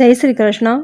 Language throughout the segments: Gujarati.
જય શ્રી કૃષ્ણ.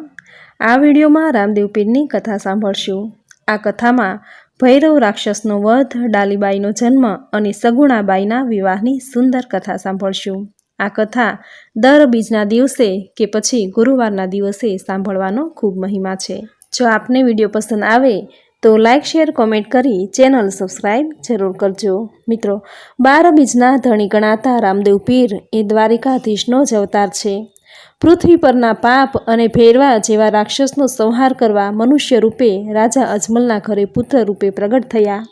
આ વિડીયોમાં રામદેવ પીરની કથા સાંભળશું. આ કથામાં ભૈરવ રાક્ષસનો વધ, ડાલીબાઈનો જન્મ અને સગુણાબાઈના વિવાહની સુંદર કથા સાંભળશું. આ કથા દર બીજના દિવસે કે પછી ગુરુવારના દિવસે સાંભળવાનો ખૂબ મહિમા છે. જો આપને વીડિયો પસંદ આવે તો લાઇક શેર, કોમેન્ટ કરી ચેનલ સબસ્ક્રાઈબ જરૂર કરજો. મિત્રો, બાર બીજના ધણી ગણાતા રામદેવ પીર એ દ્વારિકાધીશનો જ અવતાર છે. પૃથ્વી પરના પાપ અને ભેરવા જેવા રાક્ષસનો સંહાર કરવા મનુષ્ય રૂપે રાજા અજમલના ઘરે પુત્ર રૂપે પ્રગટ થયા.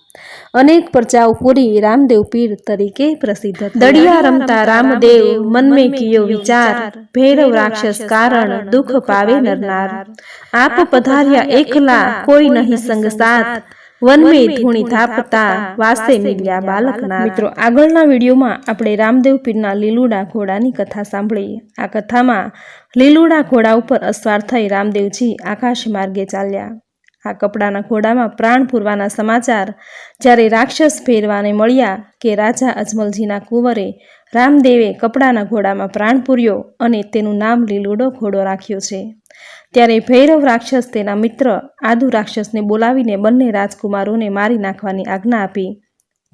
અનેક પરચાઓ પૂરી રામદેવ પીર તરીકે પ્રસિદ્ધ દળિયા રમતા રામદેવ મનમે કિયો વિચાર, ભૈરવ રાક્ષસ કારણ દુઃખ પાવે નરનાર. આપ પધાર્યા એકલા, કોઈ નહીં સંગ સાથ વનમે ધૂણી થાપતા વાસે મિલ્યા બાલકના. મિત્રો આગળના વિડીયોમાં આપણે રામદેવ પીરના લીલુડા ઘોડાની કથા સાંભળી. આ કથામાં લીલુડા ઘોડા ઉપર અસવાર થઈ રામદેવજી આકાશ માર્ગે ચાલ્યા. આ કપડાના ઘોડામાં પ્રાણ પૂરવાના સમાચાર. જ્યારે રાક્ષસ ફેરવાને મળ્યા કે રાજા અજમલજીના કુંવરે રામદેવે કપડાના ઘોડામાં પ્રાણ પૂર્યો અને તેનું નામ લીલુડો ઘોડો રાખ્યો છે. ત્યારે ભૈરવ રાક્ષસ તેના મિત્ર આદુ રાક્ષસને બોલાવીને બંને રાજકુમારોને મારી નાખવાની આજ્ઞા આપી.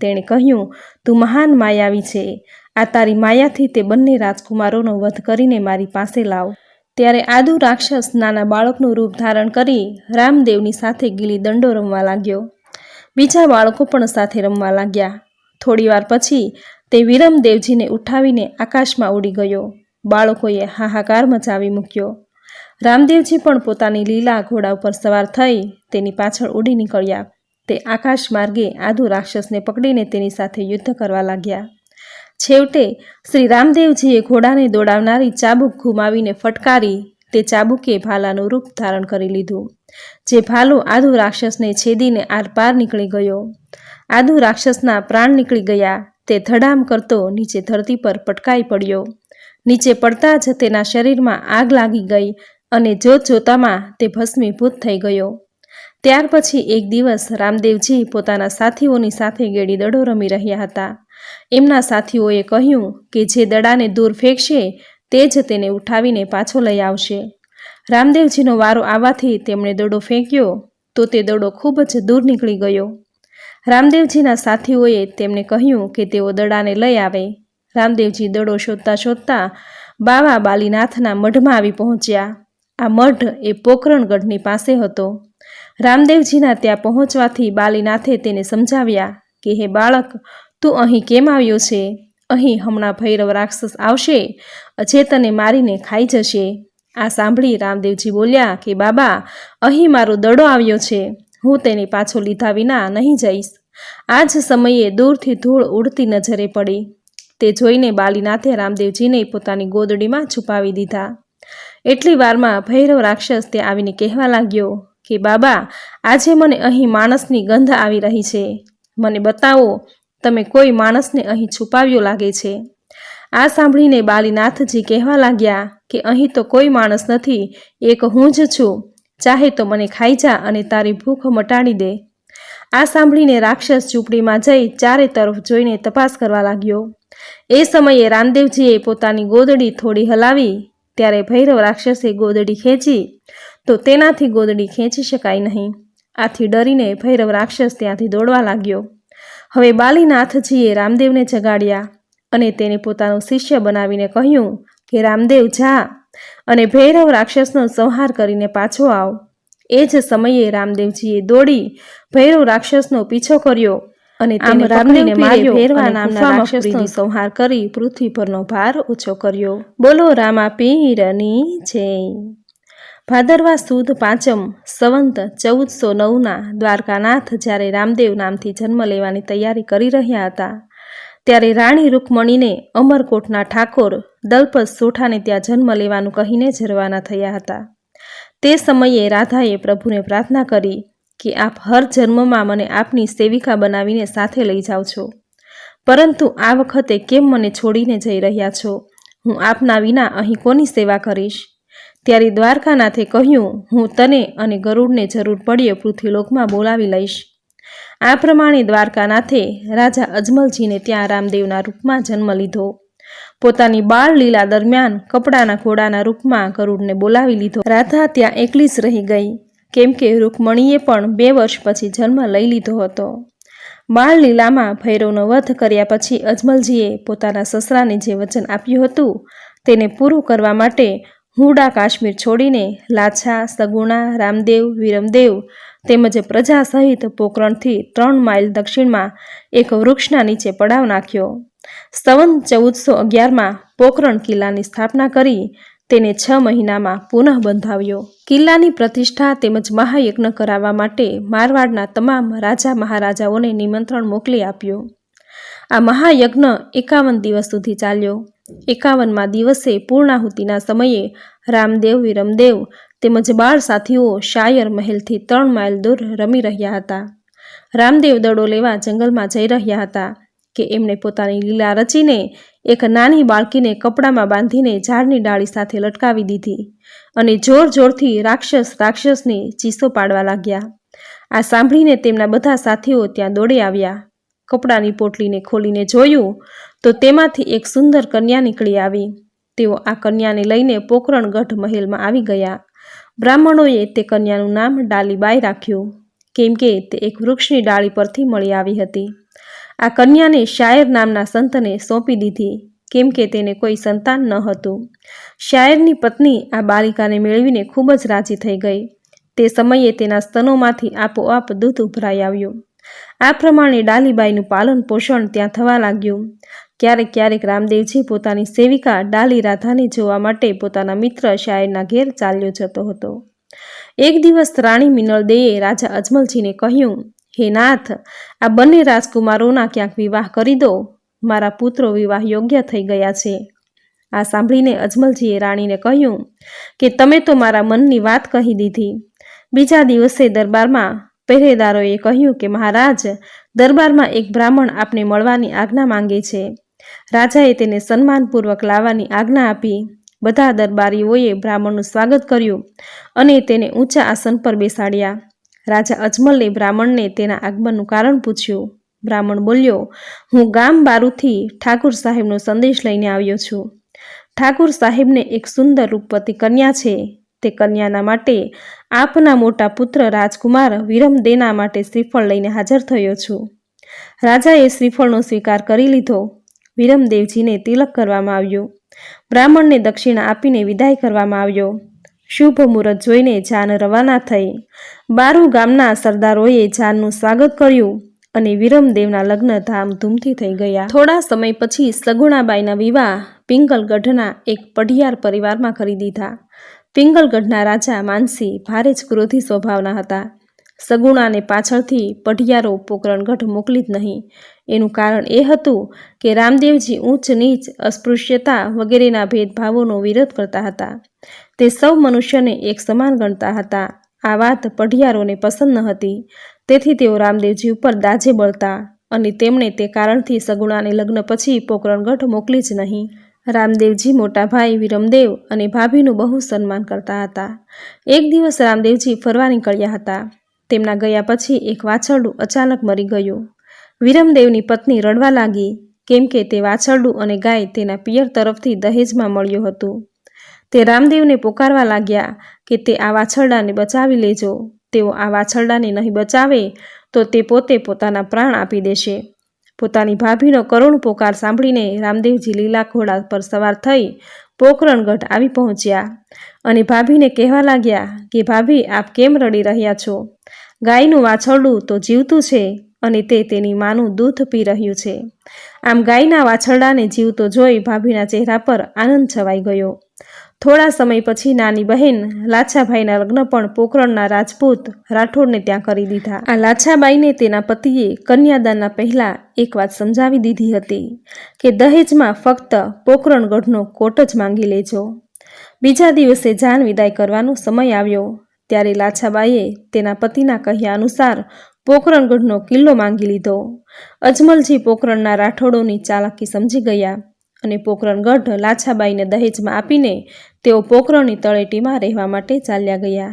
તેણે કહ્યું, તું મહાન માયાવી છે. આ તારી માયાથી તે બંને રાજકુમારોનો વધ કરીને મારી પાસે લાવ. ત્યારે આદુ રાક્ષસ નાના બાળકનું રૂપ ધારણ કરી રામદેવની સાથે ગીલી દંડો રમવા લાગ્યો. બીજા બાળકો પણ સાથે રમવા લાગ્યા. થોડીવાર પછી તે વિરમદેવજીને ઉઠાવીને આકાશમાં ઉડી ગયો. બાળકોએ હાહાકાર મચાવી મૂક્યો. રામદેવજી પણ પોતાની લીલા ઘોડા ઉપર સવાર થઈ તેની પાછળ ઉડી નીકળ્યા. તે આકાશ માર્ગે આદુ રાક્ષસને પકડીને તેની સાથે યુદ્ધ કરવા લાગ્યા. છેવટે શ્રી રામદેવજીએ ઘોડાને દોડાવનારી ચાબુક ઘુમાવીને ફટકારી તે ચાબુકે ભાલાનું રૂપ ધારણ કરી લીધું, જે ભાલો આદુ રાક્ષસને છેદીને આરપાર નીકળી ગયો. આદુ રાક્ષસના પ્રાણ નીકળી ગયા, તે ધડામ કરતો નીચે ધરતી પર પટકાઈ પડ્યો. નીચે પડતા જ તેના શરીરમાં આગ લાગી ગઈ અને જોત જોતામાં તે ભસ્મીભૂત થઈ ગયો. ત્યાર પછી એક દિવસ રામદેવજી પોતાના સાથીઓની સાથે ગેડી દડો રમી રહ્યા હતા. એમના સાથીઓએ કહ્યું કે જે દડાને દૂર ફેંકશે, તે જ તેને ઉઠાવીને પાછો લઈ આવશે. રામદેવજીનો વારો આવવાથી તેમણે દડો ફેંક્યો, તો તે દડો ખૂબ જ દૂર નીકળી ગયો. રામદેવજીના સાથીઓએ તેમને કહ્યું કે તેઓ દડાને લઈ આવે. રામદેવજી દડો શોધતા શોધતા બાવા બાલીનાથના મઢમાં આવી પહોંચ્યા. આ મઢ એ પોકરણગઢની પાસે હતો. રામદેવજીના ત્યાં પહોંચવાથી બાલીનાથે તેને સમજાવ્યા કે, હે બાળક, તું અહીં કેમ આવ્યો છે? અહીં હમણાં ભૈરવ રાક્ષસ આવશે જે તને મારીને ખાઈ જશે. આ સાંભળી રામદેવજી બોલ્યા કે, બાબા, અહીં મારો દડો આવ્યો છે. હું તેને પાછો લીધા વિના નહીં જઈશ. આ જ સમયે દૂરથી ધૂળ ઉડતી નજરે પડી. તે જોઈને બાલીનાથે રામદેવજીને પોતાની ગોદડીમાં છુપાવી દીધા. એટલી વારમાં ભૈરવ રાક્ષસ તે આવીને કહેવા લાગ્યો કે, બાબા, આજે મને અહીં માણસની ગંધ આવી રહી છે. મને બતાવો, તમે કોઈ માણસને અહીં છુપાવ્યો લાગે છે? આ સાંભળીને બાલીનાથજી કહેવા લાગ્યા કે, અહીં તો કોઈ માણસ નથી, એક હું જ છું. ચાહે તો મને ખાઈ જા અને તારી ભૂખ મટાડી દે. આ સાંભળીને રાક્ષસ ઝૂંપડીમાં જઈ ચારે તરફ જોઈને તપાસ કરવા લાગ્યો. એ સમયે રામદેવજીએ પોતાની ગોદડી થોડી હલાવી ત્યારે ભૈરવ રાક્ષસે ગોદડી ખેંચી, તો તેનાથી ગોદડી ખેંચી શકાય નહીં. આથી ડરીને ભૈરવ રાક્ષસ ત્યાંથી દોડવા લાગ્યો. હવે બાલીનાથજીએ રામદેવને જગાડ્યા અને તેને પોતાનો શિષ્ય બનાવીને કહ્યું કે, રામદેવ, જા અને ભૈરવ રાક્ષસનો સંહાર કરીને પાછો આવ. એ જ સમયે રામદેવજીએ દોડી ભૈરવ રાક્ષસનો પીછો કર્યો અને તેને રામદેવને માર્યો ભેરવા નામના રાક્ષસનો સંહાર કરી પૃથ્વી પરનો ભાર ઓછો કર્યો. બોલો રામા પીરની જય. ભાદરવા સુદ પાંચમ સંવંત ચૌદસો નવના દ્વારકાનાથ જ્યારે રામદેવ નામથી જન્મ લેવાની તૈયારી કરી રહ્યા હતા ત્યારે રાણી રૂકમણીને અમરકોટના ઠાકોર દલપત સોઠાને ત્યાં જન્મ લેવાનું કહીને જ રવાના થયા હતા. તે સમયે રાધાએ પ્રભુને પ્રાર્થના કરી કે આપ હર જન્મમાં મને આપની સેવિકા બનાવીને સાથે લઈ જાઓ છો. પરંતુ આ વખતે કેમ મને છોડીને જઈ રહ્યા છો? હું આપના વિના અહીં કોની સેવા કરીશ? ત્યારે દ્વારકાનાથે કહ્યું, હું તને અને ગરુડને જરૂર પડ્યે પૃથ્વીલોકમાં બોલાવી લઈશ. આ પ્રમાણે દ્વારકાનાથે રાજા અજમલજીને ત્યાં રામદેવના રૂપમાં જન્મ લીધો. પોતાની બાળ લીલા દરમિયાન કપડાના ઘોડાના રૂપમાં ગરુડને બોલાવી લીધો. રાધા ત્યાં એકલી જ રહી ગઈ. કેમ કે રૂકમણીએ પણ બે વર્ષ પછી જન્મ લઈ લીધો હતો. બાળ લીલામાં ભૈરવનો વધ કર્યા પછી અજમલજીએ પોતાના સસરાને જે વચન આપ્યું હતું તેને પૂરું કરવા માટે હુડા કાશ્મીર છોડીને લાછા, સગુણા, રામદેવ, વિરમદેવ તેમજ પ્રજા સહિત પોકરણથી ત્રણ માઇલ દક્ષિણમાં એક વૃક્ષના નીચે પડાવ નાખ્યો. સ્તવન ચૌદસો અગિયારમાં પોખરણ કિલ્લાની સ્થાપના કરી તેને છ મહિનામાં પુનઃ બંધાવ્યો. કિલ્લાની પ્રતિષ્ઠા તેમજ મહાયજ્ઞ કરાવવા માટે મારવાડના તમામ રાજા મહારાજાઓને નિમંત્રણ મોકલી આપ્યું. આ મહાયજ્ઞ એકાવન દિવસ સુધી ચાલ્યો. એકાવનમાં દિવસે પૂર્ણાહુતિના સમયે રામદેવ, વિરમદેવ તેમજ બાળ સાથીઓ શાયર મહેલથી ત્રણ માઇલ દૂર રમી રહ્યા હતા. રામદેવ દડો લેવા જંગલમાં જઈ રહ્યા હતા કે એમણે પોતાની લીલા રચીને એક નાની બાળકીને કપડામાં બાંધીને ઝાડની ડાળી સાથે લટકાવી દીધી અને જોર જોરથી રાક્ષસ રાક્ષસની ચીસો પાડવા લાગ્યા. આ સાંભળીને તેમના બધા સાથીઓ ત્યાં દોડી આવ્યા. કપડાની પોટલીને ખોલીને જોયું તો તેમાંથી એક સુંદર કન્યા નીકળી આવી. તેઓ આ કન્યાને લઈને પોકરણગઢ મહેલમાં આવી ગયા. બ્રાહ્મણોએ તે કન્યાનું નામ ડાલીબાઈ રાખ્યું. કેમ કે તે એક વૃક્ષની ડાળી પરથી મળી આવી હતી. આ કન્યાને શાયર નામના સંતને સોંપી દીધી, કેમ કે તેને કોઈ સંતાન ન હતું. શાયરની પત્ની આ બાલિકાને મેળવીને ખૂબ જ રાજી થઈ ગઈ. તે સમયે તેના સ્તનોમાંથી આપોઆપ દૂધ ઉભરાઈ આવ્યું. આ પ્રમાણે ડાલીબાઈનું પાલન પોષણ ત્યાં થવા લાગ્યું. ક્યારેક ક્યારેક રામદેવજી પોતાની સેવિકા ડાલી રાધાને જોવા માટે પોતાના મિત્ર શાયરના ઘેર ચાલ્યો જતો હતો. એક દિવસ રાણી મિનળદેએ રાજા અજમલજીને કહ્યું હે નાથ, આ બંને રાજકુમારોના ક્યાંક વિવાહ કરી દો. મારા પુત્રો વિવાહ યોગ્ય થઈ ગયા છે. આ સાંભળીને અજમલજીએ રાણીને કહ્યું કે તમે તો મારા મનની વાત કહી દીધી. બીજા દિવસે દરબારમાં પહેરેદારોએ કહ્યું કે મહારાજ, દરબારમાં એક બ્રાહ્મણ આપને મળવાની આજ્ઞા માંગે છે. રાજાએ તેને સન્માનપૂર્વક લાવવાની આજ્ઞા આપી. બધા દરબારીઓએ બ્રાહ્મણનું સ્વાગત કર્યું અને તેને ઊંચા આસન પર બેસાડ્યા. રાજા અજમલે બ્રાહ્મણને તેના આગમનનું કારણ પૂછ્યું. બ્રાહ્મણ બોલ્યો, હું ગામ બારુથી ઠાકુર સાહેબનો સંદેશ લઈને આવ્યો છું. ઠાકુર સાહેબને એક સુંદર રૂપવતી કન્યા છે. તે કન્યાના માટે આપના મોટા પુત્ર રાજકુમાર વિરમદેના માટે શ્રીફળ લઈને હાજર થયો છું. રાજાએ શ્રીફળનો સ્વીકાર કરી લીધો. વિરમદેવજીને તિલક કરવામાં આવ્યો. બ્રાહ્મણને દક્ષિણા આપીને વિદાય કરવામાં આવ્યો. શુભ મુહૂર્ત જોઈને જાન રવાના થઈ. બારુ ગામના સરદારોએ જાનનું સ્વાગત કર્યું અને વિરમદેવના લગ્ન ધામધૂમથી થઈ ગયા. થોડા સમય પછી સગુણાબાઈના વિવાહ પિંગલગઢના એક પઢિયાર પરિવારમાં કરી દીધા. પિંગલગઢના રાજા માનસી ભારે જ ક્રોધી સ્વભાવના હતા. સગુણાને પાછળથી પઢિયારો પોકરણગઢ મોકલી જ નહીં. એનું કારણ એ હતું કે રામદેવજી ઊંચ નીચ અસ્પૃશ્યતા વગેરેના ભેદભાવોનો વિરોધ કરતા હતા. તે સૌ મનુષ્યને એક સમાન ગણતા હતા. આ વાત પઢિયારોને પસંદ ન હતી. તેથી તેઓ રામદેવજી ઉપર દાજે બળતા અને તેમણે તે કારણથી સગુણાને લગ્ન પછી પોકરણગઢ મોકલી જ નહીં. રામદેવજી મોટા ભાઈ વિરમદેવ અને ભાભીનું બહુ સન્માન કરતા હતા. એક દિવસ રામદેવજી ફરવા નીકળ્યા હતા. તેમના ગયા પછી એક વાછરડું અચાનક મરી ગયું. વિરમદેવની પત્ની રડવા લાગી, કેમ કે તે વાછરડું અને ગાય તેના પિયર તરફથી દહેજમાં મળ્યું હતું. તે રામદેવને પોકારવા લાગ્યા કે તે આ વાછરડાને બચાવી લેજો. તેઓ આ વાછરડાને નહીં બચાવે તો તે પોતે પોતાના પ્રાણ આપી દેશે. પોતાની ભાભીનો કરુણ પોકાર સાંભળીને રામદેવજી લીલા ઘોડા પર સવાર થઈ પોખરણગઢ આવી પહોંચ્યા અને ભાભીને કહેવા લાગ્યા કે, ભાભી, આપ કેમ રડી રહ્યા છો? ગાયનું વાછરડું તો જીવતું છે અને તે તેની માનું દૂધ પી રહ્યું છે. આમ ગાયના વાછરડાને જીવતો જોઈ ભાભીના ચહેરા પર આનંદ છવાઈ ગયો. થોડા સમય પછી નાની બહેન લાછાભાઈના લગ્ન પણ પોકરણના રાજપૂત રાઠોડને ત્યાં કરી દીધા. આ લાછાબાઈને તેના પતિએ કન્યાદાનના પહેલા એક વાત સમજાવી દીધી હતી કે દહેજમાં ફક્ત પોકરણગઢનો કોટ જ માંગી લેજો. બીજા દિવસે જાન વિદાય કરવાનો સમય આવ્યો ત્યારે લાછાબાઈએ તેના પતિના કહ્યા અનુસાર પોકરણગઢનો કિલ્લો માંગી લીધો. અજમલજી પોકરણના રાઠોડોની ચાલાકી સમજી ગયા અને પોકરણગઢ લાછાબાઈને દહેજમાં આપીને તેઓ પોકરણની તળેટીમાં રહેવા માટે ચાલ્યા ગયા.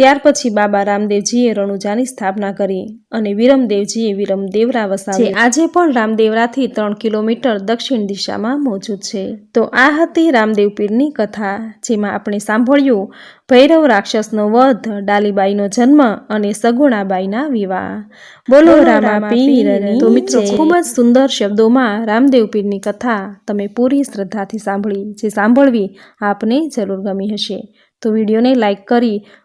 ત્યાર પછી બાબા રામદેવજીએ રણુજાની સ્થાપના કરી અને વિરમદેવજીએ વિરમદેવરા વસાવી. આજે પણ રામદેવરાથી ત્રણ કિલોમીટર દક્ષિણ દિશામાં મોજૂદ છે. તો આ હતી રામદેવ પીરની કથા જેમાં આપણે સાંભળ્યું ભૈરવ રાક્ષસનો વધ ડાલીબાઈનો જન્મ અને સગુણાબાઈના વિવાહ. બોલો રામા પીરની તો મિત્રો ખૂબ જ સુંદર શબ્દોમાં રામદેવ પીરની કથા તમે પૂરી શ્રદ્ધાથી સાંભળી. જે સાંભળવી આપને જરૂર ગમી હશે. તો વિડીયોને લાઇક કરી